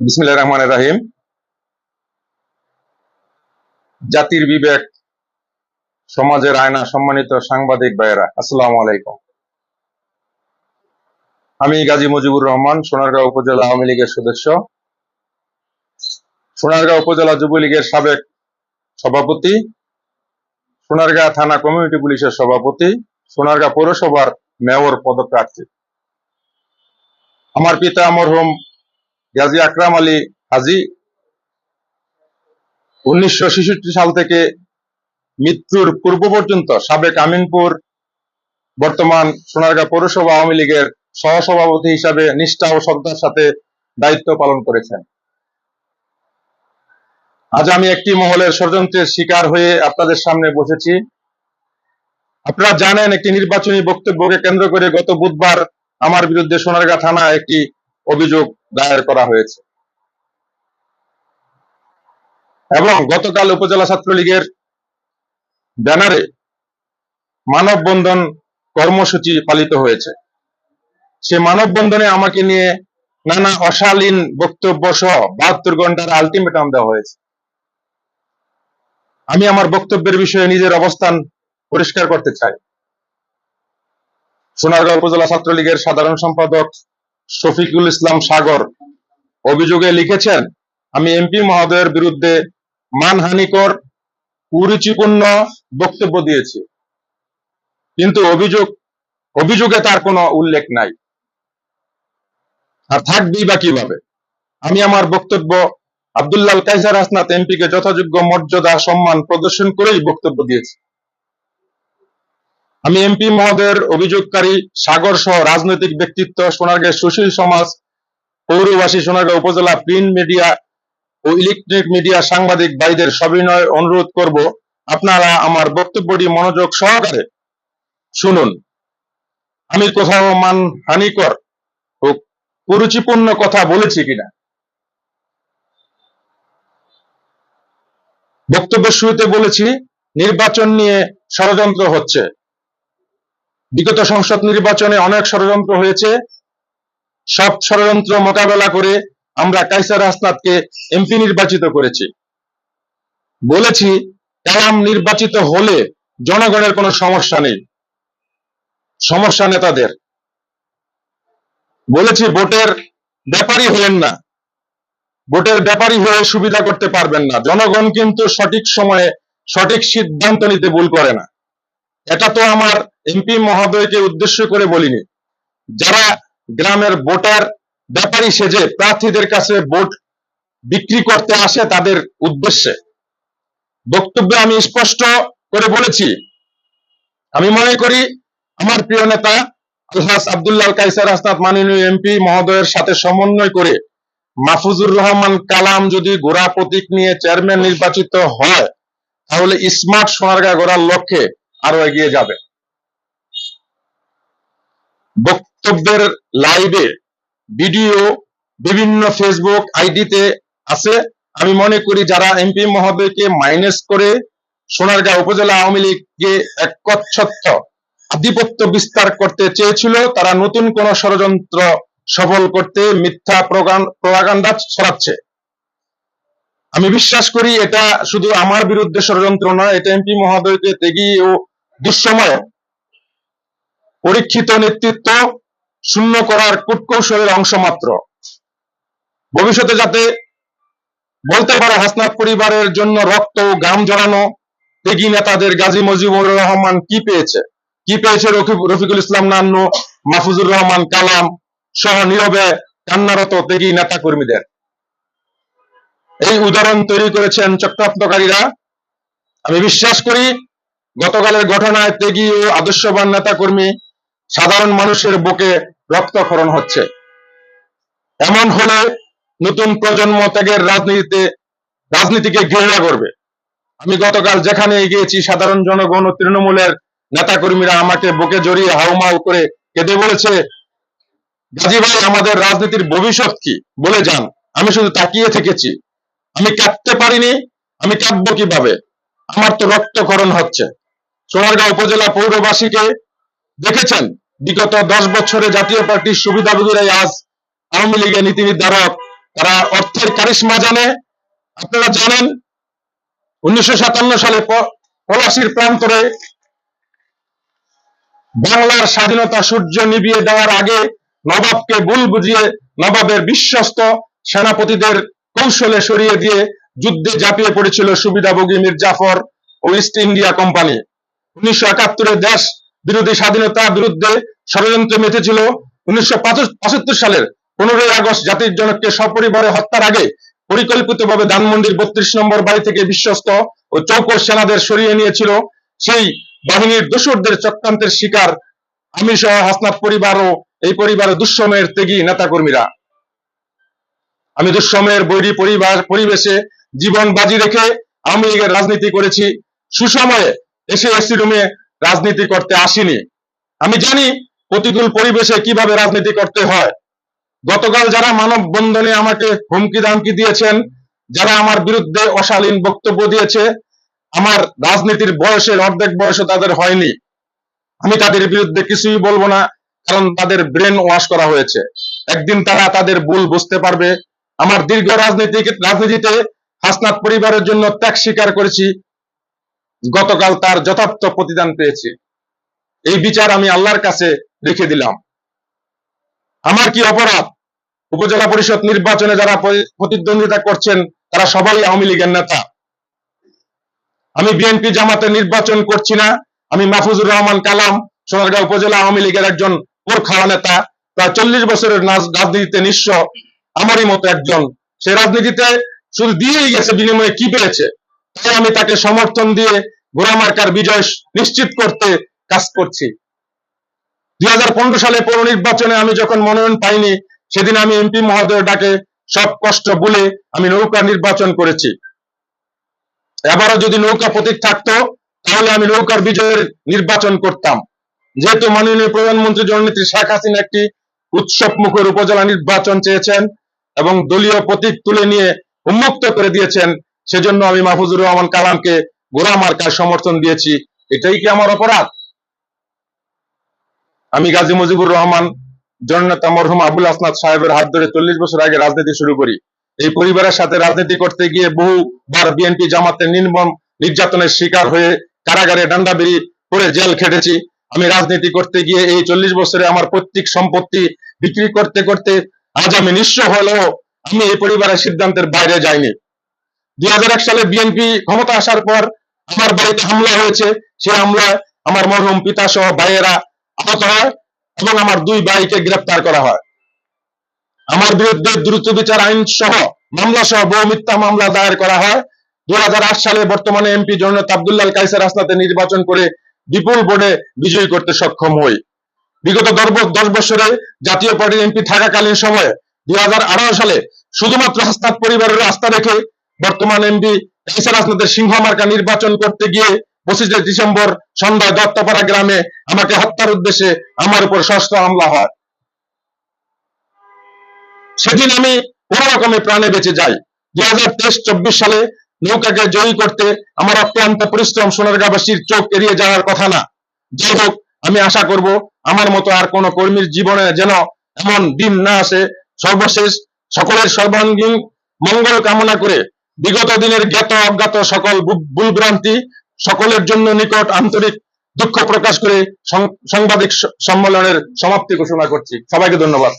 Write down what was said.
বিসমিল্লাহির রহমানির রাহিম। জাতির বিবেক, সমাজের আয়না সম্মানিত সাংবাদিক ভাইয়েরা, আসসালামু আলাইকুম। আমি গাজী মুজিবুর রহমান, সোনারগাঁও উপজেলা আওয়ামী লীগের সদস্য। সোনারগাঁও উপজেলা যুবলীগের সাবেক সভাপতি। সোনারগাঁ থানা কমিউনিটি পুলিশের সভাপতি। সোনারগাঁ পৌরসভার মেয়র পদপ্রার্থী। আমার পিতা মরহুম গাজী আকরাম আলী হাজি উনিশশো সাল থেকে মৃত্যুর পূর্ব পর্যন্ত সাবেক আমিনপুর, বর্তমান সোনারগাঁ পৌরসভা আওয়ামী লীগের সহসভাপতি হিসাবে নিষ্ঠা ও শ্রদ্ধার সাথে দায়িত্ব পালন করেছেন। আজ আমি একটি মহলের ষড়যন্ত্রের শিকার হয়ে আপনাদের সামনে বসেছি। আপনারা জানেন, একটি নির্বাচনী বক্তব্যকে কেন্দ্র করে গত বুধবার আমার বিরুদ্ধে সোনারগাঁ থানায় একটি অভিযোগ দায়ের করা হয়েছে। এবং গতকাল উপজেলা ছাত্রলীগের ব্যানারে মানববন্ধন কর্মসূচি পালিত হয়েছে। সে মানববন্ধনে আমাকে নিয়ে নানা অশালীন বক্তব্য সহ বাহাত্তর ঘণ্টার আলটিমেটাম দেওয়া হয়েছে। আমি আমার বক্তব্যের বিষয়ে নিজের অবস্থান পরিষ্কার করতে চাই। সোনারগাঁও উপজেলা ছাত্রলীগের সাধারণ সম্পাদক শফিকুল ইসলাম সাগর অভিযোগে লিখেছেন, আমি এমপি মহোদয়ের বিরুদ্ধে মানহানিকর, কুরুচিপূর্ণ বক্তব্য দিয়েছি। কিন্তু অভিযোগ, অভিযোগে তার কোনো উল্লেখ নাই। আর থাকবেই বা কীভাবে? আমি আমার বক্তব্য আব্দুল্লাল কাইসার হাসনাত এমপিকে যথাযোগ্য মর্যাদা, সম্মান প্রদর্শন করেই বক্তব্য দিয়েছি। আমি এমপি মহোদয়ের অভিযোগকারী সাগর সহ রাজনৈতিক ব্যক্তিত্ব সোনারগাঁও সুশীল সমাজ, পৌরবাসী, সোনারগাঁও উপজেলা প্রিন্ট মিডিয়া ও ইলেকট্রনিক মিডিয়া সাংবাদিক ভাইদের সবিনয় অনুরোধ করব। আপনারা আমার বক্তব্যটি মনোযোগ সহকারে শুনুন। আমি কোথাও মান হানিকর ও কুরুচিপূর্ণ কথা বলেছি কিনা? বক্তব্যের শুরুতে বলেছি, নির্বাচন নিয়ে ষড়যন্ত্র হচ্ছে। বিগত সংসদ নির্বাচনে অনেক ষড়যন্ত্র হয়েছে। সব ষড়যন্ত্র মোকাবেলা করে আমরা কাইসার হাসনাতকে এমপি নির্বাচিত করেছি। বলেছি, কালাম নির্বাচিত হলে জনগণের কোনো সমস্যা নেই। সমস্যা নেতাদের। বলেছি, ভোটের ব্যাপারই হলেন না। ভোটের ব্যাপারই হয়ে সুবিধা করতে পারবেন না। জনগণ কিন্তু সঠিক সময়ে সঠিক সিদ্ধান্ত নিতে ভুল করে না। এটা তো আমার এমপি মহোদয়কে উদ্দেশ্য করে বলিনি। যারা গ্রামের ভোটার ব্যাপারী সেজে প্রার্থীদের কাছে ভোট বিক্রি করতে আসে তাদের উদ্দেশ্যে। বক্তব্যে আমি স্পষ্ট করে বলেছি, আমি মনে করি আমার প্রিয় নেতা আলহাস আবদুল্লাহ কাইসার আসনাদ মাননীয় এমপি মহোদয়ের সাথে সমন্বয় করে মাহফুজুর রহমান কালাম যদি গোড়া প্রতীক নিয়ে চেয়ারম্যান নির্বাচিত হয়, তাহলে স্মার্ট সোনারগাঁ গড়ার লক্ষ্যে আরও এগিয়ে যাবে। বক্তব্যের লাইভে ভিডিও বিভিন্ন ফেসবুক আইডিতে আছে। আমি মনে করি যারা এমপি মহোদয়কে মাইনাস করে সোনারগাঁও উপজেলা আওয়ামী লীগকে একচ্ছত্র আধিপত্য বিস্তার করতে চেয়েছিল, তারা নতুন কোন ষড়যন্ত্র সফল করতে মিথ্যা প্রোপাগান্ডা ছড়াচ্ছে। আমি বিশ্বাস করি এটা শুধু আমার বিরুদ্ধে ষড়যন্ত্র নয়, এটা এমপি মহোদয়কে ত্যাগী ও দুঃসময় পরীক্ষিত নেতৃত্ব শূন্য করার কূটকৌশলের অংশ মাত্র। ভবিষ্যতে যাতে বলতে পারে হাসনাত পরিবারের জন্য রক্ত ও গাম জড়ানো ত্যাগী নেতাদের গাজী মজিবুর রহমান কি পেয়েছে? কি পেয়েছে রফিকুল ইসলাম নান্নু, মাহফুজুর রহমান কালাম সহ নীরবে কান্নারত ত্যাগী নেতা কর্মীদের এই উদাহরণ তৈরি করেছেন চক্রান্তকারীরা। আমি বিশ্বাস করি গতকালের ঘটনায় ত্যাগী ও আদর্শবান নেতা কর্মী সাধারণ মানুষের বুকে রক্তক্ষরণ হচ্ছে। এমন হলে নতুন প্রজন্ম ত্যাগের রাজনীতিতে, রাজনীতিকে ঘৃণা করবে। আমি গতকাল যেখানে গিয়েছি সাধারণ জনগণ ও তৃণমূলের নেতা কর্মীরা আমাকে বুকে জড়িয়ে হাউমাউ করে কেঁদে বলেছে, গাজী ভাই, আমাদের রাজনীতির ভবিষ্যৎ কি? বলে যান। আমি শুধু তাকিয়ে থেকেছি। আমি কাঁদতে পারিনি, আমি কাঁদবো কীভাবে? আমার তো রক্তকরণ হচ্ছে। সোনারগাঁও উপজেলা পৌরবাসীকে দেখেছেন। বিগত দশ বছরে জাতীয় পার্টির সুবিধাভোগীরাই আজ আওয়ামী লীগের নীতি নির্ধারক তারা অর্থের কারিশমা জানে। আপনারা জানেন, উনিশশো সাতান্ন সালে পলাশির প্রান্তরে বাংলার স্বাধীনতা সূর্য নিভিয়ে দেওয়ার আগে নবাবকে ভুল বুঝিয়ে নবাবের বিশ্বস্ত সেনাপতিদের কৌশলে সরিয়ে দিয়ে যুদ্ধে ঝাঁপিয়ে পড়েছিল সুবিধাভোগী মীর জাফর ও ইস্ট ইন্ডিয়া কোম্পানি। উনিশশো একাত্তরে দেশ বিরোধী স্বাধীনতা বিরুদ্ধে ষড়যন্ত্রে মেতেছিল। উনিশশো পঁচাত্তর সালের পনেরোই আগস্ট জাতির জনককে সপরিবারে হত্যার আগে পরিকল্পিতভাবে ধানমন্ডির বত্রিশ নম্বর বাড়ি থেকে বিশ্বস্ত ও চৌকর সেনাদের সরিয়ে নিয়েছিল। সেই বাহিনীর দোসরদের চক্রান্তের শিকার আমি সহ হাসনাত পরিবার ও এই পরিবারের দুঃসময়ের ত্যাগী নেতাকর্মীরা। আমি দুঃসময়ের বৈরী পরিবার, পরিবেশে জীবন বাজি রেখে আমি রাজনীতি করেছি। সুসময়ে এসে এসি রুমে রাজনীতি করতে আসিনি। আমি জানি প্রতিকূল পরিবেশে কীভাবে রাজনীতি করতে হয়। গতকাল যারা মানব বন্ধনে আমাকে হুমকি দামকি দিয়েছেন, যারা আমার বিরুদ্ধে অশালীন বক্তব্য দিয়েছে, আমার রাজনীতির বয়সের অর্ধেক বয়সও তাদের হয়নি। আমি তাদের বিরুদ্ধে কিছুই বলব না, কারণ তাদের ব্রেন ওয়াশ করা হয়েছে। একদিন তারা তাদের ভুল বুঝতে পারবে। আমার দীর্ঘ রাজনীতি রাজনীতিতে হাসনাত পরিবারের জন্য ত্যাগ স্বীকার করেছি। গতকাল তার যথার্থ প্রতিদান পেয়েছি। এই বিচার আমি আল্লাহর কাছে রেখে দিলাম। আমার কি অপরাধ? উপজেলা পরিষদ নির্বাচনে যারা প্রতিদ্বন্দ্বিতা করছেন, তারা সবাই আওয়ামী লীগের নেতা। আমি বিএনপি জামাতে নির্বাচন করছি না। আমি মাহফুজুর রহমান কালাম, সোনারগাঁও উপজেলা আওয়ামী লীগের একজন পোরখাওয়া নেতা। প্রায় চল্লিশ বছরের রাজনীতিতে নিঃস্ব। আমারই মতো একজন। সে রাজনীতিতে শুধু দিয়েই গেছে, বিনিময়ে কি পেয়েছে? তাই আমি তাকে সমর্থন দিয়ে গোড়ামার্কার বিজয় নিশ্চিত করতে কাজ করছি। দুই হাজার পনেরো সালে পৌর নির্বাচনে আমি যখন মনোনয়ন পাইনি, সেদিন আমি এমপি মহোদয়ের ডাকে সব কষ্ট ভুলে আমি নৌকা নির্বাচন করেছি। এবারও যদি নৌকা প্রতীক থাকতো, তাহলে আমি নৌকার বিজয়ের নির্বাচন করতাম। যেহেতু মাননীয় প্রধানমন্ত্রী জননেত্রী শেখ হাসিনা একটি উৎসব মুখের উপজেলা নির্বাচন চেয়েছেন এবং দলীয় প্রতীক তুলে নিয়ে উন্মুক্ত করে দিয়েছেন, সেজন্য আমি মাহফুজুর রহমান কালামকে গোড়া মার্কার সমর্থন দিয়েছি। এটাই কি আমার অপরাধ? আমি গাজী মুজিবুর রহমান, জননেতা মরহুম আবুল আসনাদ সাহেবের হাত ধরে চল্লিশ বছর আগে রাজনীতি শুরু করি। এই পরিবারের সাথে রাজনীতি করতে গিয়ে বহুবার বিএনপি জামাতের নির্মম নির্যাতনের শিকার হয়ে কারাগারে ডান্ডা বেরি করে জেল খেটেছি। আমি রাজনীতি করতে গিয়ে এই চল্লিশ বছরে আমার পৈতৃক সম্পত্তি বিক্রি করতে করতে আজ আমি নিঃস্ব হলেও আমি এই পরিবারের সিদ্ধান্তের বাইরে যাইনি। দুই হাজার এক সালে বিএনপি ক্ষমতা আসার পর আমার বাড়িতে হামলা হয়েছে, সে হামলায় আমার মরহুম পিতা সহ ভাইয়েরা আহত হয় এবং আমার দুই ভাইকে গ্রেফতার করা হয়। আমার বিরুদ্ধে দ্রুত বিচার আইন সহ, মামলা সহ বহু মিথ্যা মামলা দায়ের করা হয়। দু সালে বর্তমানে এমপি জননেতা আব্দুল্লাহ কাইসার আসনাতে নির্বাচন করে বিপুল ভোটে বিজয়ী করতে সক্ষম হই। বিগত দশ বছরে জাতীয় পার্টির এমপি থাকাকালীন সময়ে দুই হাজার আঠারো সালে শুধুমাত্র হাসনাত পরিবারের আস্থা রেখে বর্তমান এমপি কাইসার আসনাদের সিংহ মার্কা নির্বাচন করতে গিয়ে পঁচিশে ডিসেম্বর সন্ধ্যায় দত্তপাড়া গ্রামে আমাকে হত্যার উদ্দেশ্যে আমার উপর সশস্ত্র হামলা হয়। সেদিন আমি কোন রকমে প্রাণে বেঁচে যাই। দুই হাজার তেইশ চব্বিশ সালে নৌকাকে জয়ী করতে আমার অক্লান্ত পরিশ্রম সোনারগাঁবাসীর চোখ এড়িয়ে যাওয়ার কথা না। যাই হোক, আমি আশা করব আমার মতো আর কোন কর্মীর জীবনে যেন এমন দিন না আসে। সর্বশেষ সকলের সর্বাঙ্গীন মঙ্গল কামনা করে বিগত দিনের জ্ঞাত অজ্ঞাত সকল ভুল- ভুলভ্রান্তি সকলের জন্য নিকট আন্তরিক দুঃখ প্রকাশ করে সাংবাদিক সম্মেলনের সমাপ্তি ঘোষণা করছি। সবাইকে ধন্যবাদ।